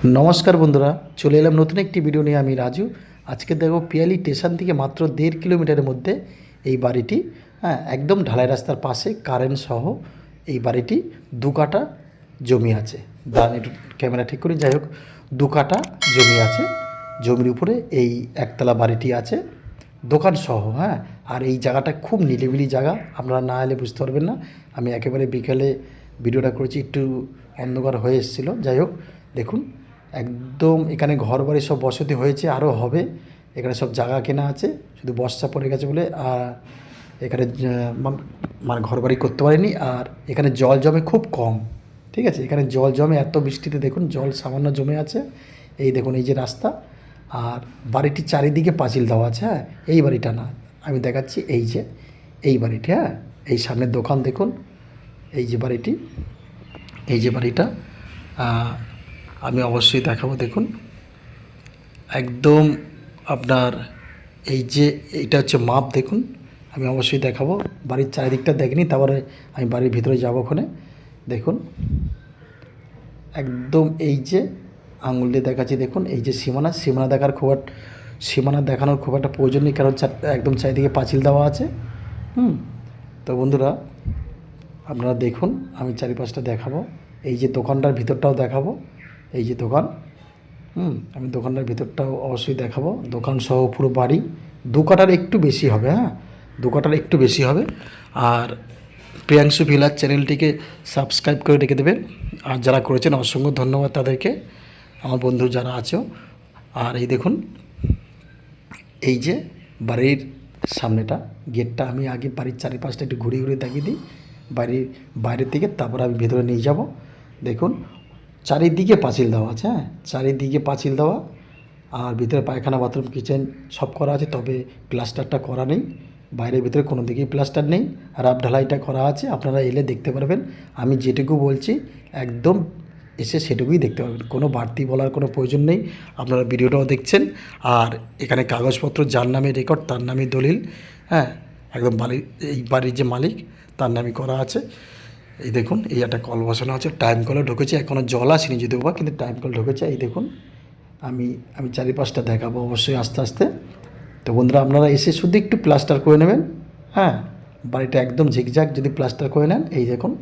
নমস্কার বন্ধুরা, চলে এলাম নতুন একটি ভিডিও নিয়ে আমি রাজু। আজকে দেখো পিয়ালি স্টেশন থেকে মাত্র দেড় কিলোমিটারের মধ্যে এই বাড়িটি হ্যাঁ একদম ঢালাই রাস্তার পাশে কারেন্ট সহ এই বাড়িটি দু কাটা জমি আছে। দাঁড়ান একটু ক্যামেরা ঠিক করি, যাই হোক, দু কাটা জমি আছে। জমির উপরে এই একতলা বাড়িটি আছে, দোকান সহ হ্যাঁ আর এই জায়গাটা খুব নিলিবিলি জায়গা, আপনারা না এলে বুঝতে পারবেন না। আমি একেবারে বিকেলে ভিডিওটা করেছি, একটু অন্ধকার হয়ে এসেছিল। যাই হোক, দেখুন একদম এখানে ঘর বাড়ি সব বসতি হয়েছে আরও হবে। এখানে সব জায়গা কেনা আছে, শুধু বর্ষা পড়ে গেছে বলে, আর এখানে মানে ঘর বাড়ি করতে পারেনি, আর এখানে জল জমে খুব কম, ঠিক আছে? এখানে জল জমে, এত বৃষ্টিতে দেখুন, জল সামান্য জমে আছে। এই দেখুন, এই যে রাস্তা, আর বাড়িটি চারিদিকে পাঁচিল দেওয়া আছে হ্যাঁ? এই বাড়িটা না, আমি দেখাচ্ছি এই যে, এই বাড়িটি হ্যাঁ? এই সামনের দোকান দেখুন, এই যে বাড়িটি, এই যে বাড়িটা আমি অবশ্যই দেখাবো, দেখুন। একদম আপনার এই যে এইটা হচ্ছে মাপ, দেখুন। আমি অবশ্যই দেখাবো। বাড়ির চারিদিকটা দেখিনি, তারপরে আমি বাড়ির ভিতরে যাব ওখানে। দেখুন। একদম এই যে আঙুল দিয়ে দেখাচ্ছি, দেখুন। এই যে সীমানা সীমানা দেখার খুব এক- সীমানা দেখানোর খুব একটা প্রয়োজন নেই, কারণ একদম চারিদিকে পাঁচিল দেওয়া আছে। হুম। তো বন্ধুরা, আপনারা দেখুন, আমি চারিপাশটা দেখাবো। এই যে দোকানটার ভিতরটাও দেখাবো। এই যে দোকান, হুম, আমি দোকানটার ভিতরটাও অবশ্যই দেখাবো। দোকান সহ পুরো বাড়ি, দু কাটার একটু বেশি হবে হ্যাঁ? দু কাটার একটু বেশি হবে। আর প্রিয়াংশু ভিলার চ্যানেলটিকে সাবস্ক্রাইব করে রেখে দেবেন। আর যারা করেছেন অসংখ্য ধন্যবাদ তাদেরকে, আমার বন্ধু যারা আছো। আর এই দেখুন, এই যে বাড়ির সামনেটা, গেটটা আমি আগে বাড়ির চারিপাশটা একটু ঘুরে ঘুরে দেখিয়ে দিই। বাড়ির বাইরের দিকে, তারপর আমি ভেতরে নিয়ে যাব। দেখুন চারিদিকে পাঁচিল দেওয়া আছে হ্যাঁ? চারিদিকে পাঁচিল দেওয়া আর ভিতরে পায়খানা, বাথরুম, কিচেন সব করা আছে, তবে প্লাস্টারটা করা নেই। বাইরের ভিতরে কোনো দিকেই প্লাস্টার নেই। আপ ঢালাইটা করা আছে, আপনারা এলে দেখতে পারবেন। আমি যেটুকু বলছি, একদম এসে সেটুকুই দেখতে পাবেন কোনো বাড়তি বলার কোনো প্রয়োজন নেই। আপনারা ভিডিওটাও দেখছেন। আর এখানে কাগজপত্র, যার নামে রেকর্ড তার নামে দলিল হ্যাঁ? একদম বাড়ির এই বাড়ির যে মালিক, তার নামে করা আছে। এই দেখুন, এই একটা কল বসানো আছে টাইম কলও ঢুকেছে এখনও জল আসেনি যদিও বা, কিন্তু টাইম কল ঢুকেছে, এই দেখুন, আমি আমি চারিপাশটা দেখাবো অবশ্যই আস্তে আস্তে। তো বন্ধুরা, আপনারা এসে শুধু একটু প্লাস্টার করে নেবেন হ্যাঁ? বাড়িটা একদম ঝিকঝাক যদি প্লাস্টার করে নেন, এই দেখুন,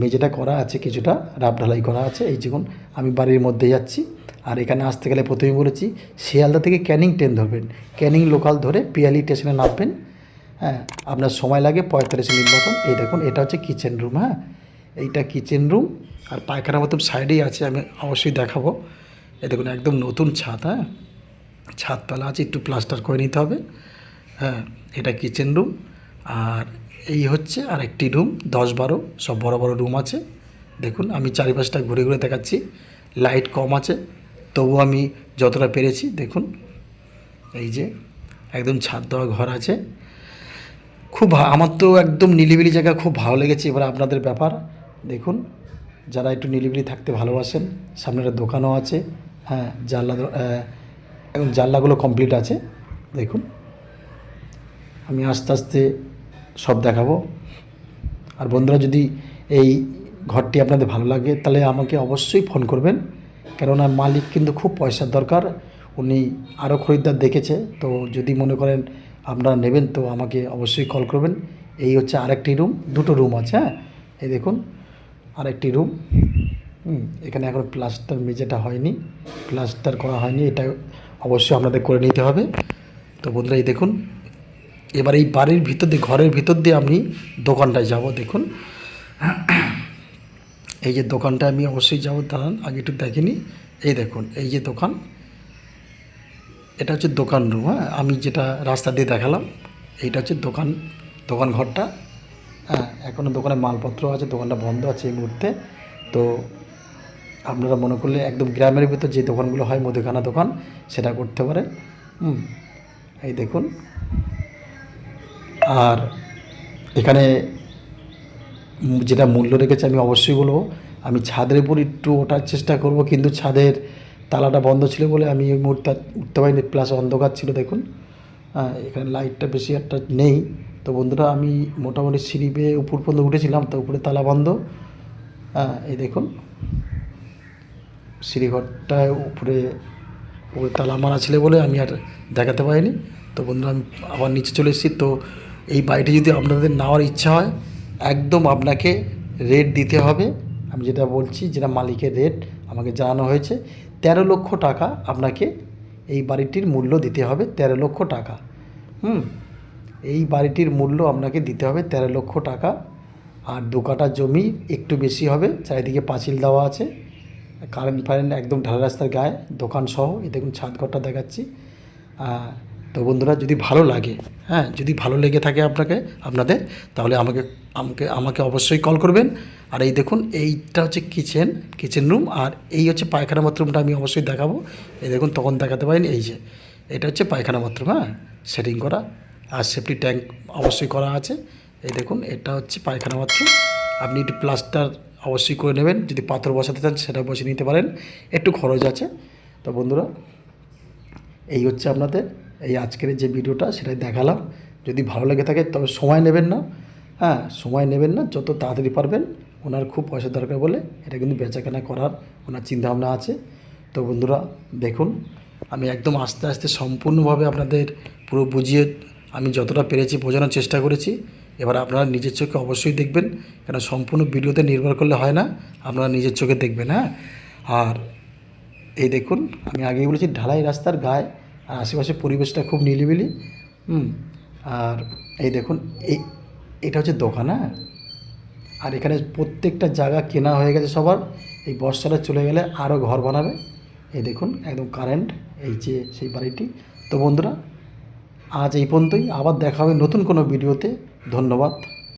মেঝেটা করা আছে কিছুটা, রাব ঢালাই করা আছে, এই দেখুন, আমি বাড়ির মধ্যে যাচ্ছি, আর এখানে আসতে গেলে প্রথমেই বলেছি, শিয়ালদা থেকে ক্যানিং ট্রেন ধরবেন, ক্যানিং লোকাল ধরে পিয়ালি স্টেশনে নামবেন হ্যাঁ আপনার সময় লাগে পঁয়তাল্লিশ মিনিট মতন। এই দেখুন, এটা হচ্ছে কিচেন রুম হ্যাঁ? এইটা কিচেন রুম আর পায়খানা মতন সাইডেই আছে, আমি অবশ্যই দেখাবো। এই দেখুন, একদম নতুন ছাদ হ্যাঁ? ছাদতলা আছে, একটু প্লাস্টার করে নিতে হবে। হ্যাঁ এটা কিচেন রুম আর এই হচ্ছে আর একটি রুম দশ বারো, সব বড় বড় রুম আছে। দেখুন, আমি চারিপাশটা ঘুরে ঘুরে দেখাচ্ছি লাইট কম আছে তবু আমি যতটা পেরেছি, দেখুন। এই যে, একদম ছাদ দেওয়া ঘর আছে। খুব আমার তো একদম নিলিবিলি জায়গা খুব ভালো লেগেছে। এবার আপনাদের ব্যাপার, দেখুন, যারা একটু নিলিবিলি থাকতে ভালোবাসেন সামনে একটা দোকানও আছে হ্যাঁ জানলা এবং জানলাগুলো কমপ্লিট আছে, দেখুন। আমি আস্তে আস্তে সব দেখাবো। আর বন্ধুরা, যদি এই ঘরটি আপনাদের ভালো লাগে, তাহলে আমাকে অবশ্যই ফোন করবেন। কেননা মালিক কিন্তু খুব পয়সার দরকার। উনি আরও খরিদ্দার দেখেছে, তো যদি মনে করেন আপনারা নেবেন তো আমাকে অবশ্যই কল করবেন। এই হচ্ছে আরেকটি রুম দুটো রুম আছে হ্যাঁ? এই দেখুন, আরেকটি রুম এখানে এখন প্লাস্টার মেঝেটা হয়নি প্লাস্টার করা হয়নি, এটা অবশ্যই আপনাদের করে নিতে হবে। তো বন্ধুরা, এই দেখুন, এবার এই বাড়ির ভিতর দিয়ে, ঘরের ভিতর দিয়ে আমি দোকানটায় যাব, দেখুন। এই যে দোকানটা আমি অবশ্যই যাব, দাঁড়ান, আগে একটু দেখিনি। এই দেখুন, এই যে দোকান এটা হচ্ছে দোকান রুম হ্যাঁ? আমি যেটা রাস্তা দিয়ে দেখালাম, এইটা হচ্ছে দোকান দোকান ঘরটা হ্যাঁ? এখনও দোকানে মালপত্র আছে, দোকানটা বন্ধ আছে এই মুহূর্তে। তো আপনারা মনে করলে একদম গ্রামের ভিতর যে দোকানগুলো হয়, মুদিখানা দোকান, সেটা করতে পারে হুম, এই দেখুন। আর এখানে যেটা মূল্য রেখেছে আমি অবশ্যই বলব, আমি ছাদের উপর একটু ওঠার চেষ্টা করব, কিন্তু ছাদের তালাটা বন্ধ ছিল বলে আমি ওই মুহূর্তে উঠতে পারিনি প্লাস অন্ধকার ছিল দেখুন। এখানে লাইটটা বেশি একটা নেই। তো বন্ধুরা, আমি মোটামুটি সিঁড়ি বেয়ে উপর পর্যন্ত উঠেছিলাম, তো উপরে তালা বন্ধ। এই দেখুন, সিঁড়িঘরটায় উপরে উপরে তালা মারা ছিল বলে আমি আর দেখাতে পারিনি। তো বন্ধুরা, আমি আবার নিচে চলে এসেছি। তো এই বাড়িটি যদি আপনাদের নেওয়ার ইচ্ছা হয়, একদম আপনাকে রেট দিতে হবে। আমি যেটা বলছি, যেটা মালিকের রেট আমাকে জানানো হয়েছে। তেরো লক্ষ টাকা আপনাকে এই বাড়িটির মূল্য দিতে হবে, তেরো লক্ষ টাকা। হুম? এই বাড়িটির মূল্য আপনাকে দিতে হবে তেরো লক্ষ টাকা। আর দু কাটা জমি একটু বেশি হবে, চারিদিকে পাঁচিল দেওয়া আছে। কারেন্ট ফারেন্ট একদম ঢালা রাস্তার গায়ে, দোকান সহ, এই দেখুন ছাদ ঘরটা দেখাচ্ছি। তো বন্ধুরা, যদি ভালো লাগে হ্যাঁ যদি ভালো লেগে থাকে আপনাকে, আপনাদের, তাহলে আমাকে আমাকে আমাকে অবশ্যই কল করবেন। আর এই দেখুন, এইটা হচ্ছে কিচেন কিচেন রুম আর এই হচ্ছে পায়খানা বাথরুমটা আমি অবশ্যই দেখাবো। এই দেখুন, তখন দেখাতে পারিনি, এই যে, এটা হচ্ছে পায়খানা বাথরুম হ্যাঁ? সেটিং করা, আর সেফটি ট্যাঙ্ক অবশ্যই করা আছে। এই দেখুন, এটা হচ্ছে পায়খানা বাথরুম। আপনি একটু প্লাস্টার অবশ্যই করে নেবেন, যদি পাথর বসাতে চান, সেটা বসে নিতে পারেন। একটু খরচ আছে। তো বন্ধুরা, এই হচ্ছে আপনাদের, এই আজকের যে ভিডিওটা, সেটাই দেখালাম। যদি ভালো লেগে থাকে, তবে সময় নেবেন না হ্যাঁ? সময় নেবেন না, যত তাড়াতাড়ি পারবেন ওনার খুব পয়সা দরকার বলে এটা কিন্তু বেচাকেনা করার ওনার চিন্তাভাবনা আছে। তো বন্ধুরা, দেখুন, আমি একদম আস্তে আস্তে সম্পূর্ণভাবে আপনাদের পুরো বুঝিয়ে আমি যতটা পেরেছি বোঝানোর চেষ্টা করেছি। এবার আপনারা নিজের চোখে অবশ্যই দেখবেন, কেন সম্পূর্ণ ভিডিওতে নির্ভর করলে হয় না, আপনারা নিজের চোখে দেখবেন হ্যাঁ? আর এই দেখুন, আমি আগেই বলেছি, ঢালাই রাস্তার গায়ে আর আশেপাশে পরিবেশটা খুব নিলিবিলি হুম? আর এই দেখুন, এই, এটা হচ্ছে দোকান হ্যাঁ? আর এখানে প্রত্যেকটা জায়গা কেনা হয়ে গেছে সবার। এই বর্ষাটা চলে গেলে আরও ঘর বানাবে। এই দেখুন, একদম কারেন্ট এই যে সেই বাড়িটি। তো বন্ধুরা, আজ এই পর্যন্তই। আবার দেখা হবে নতুন কোনো ভিডিওতে। ধন্যবাদ।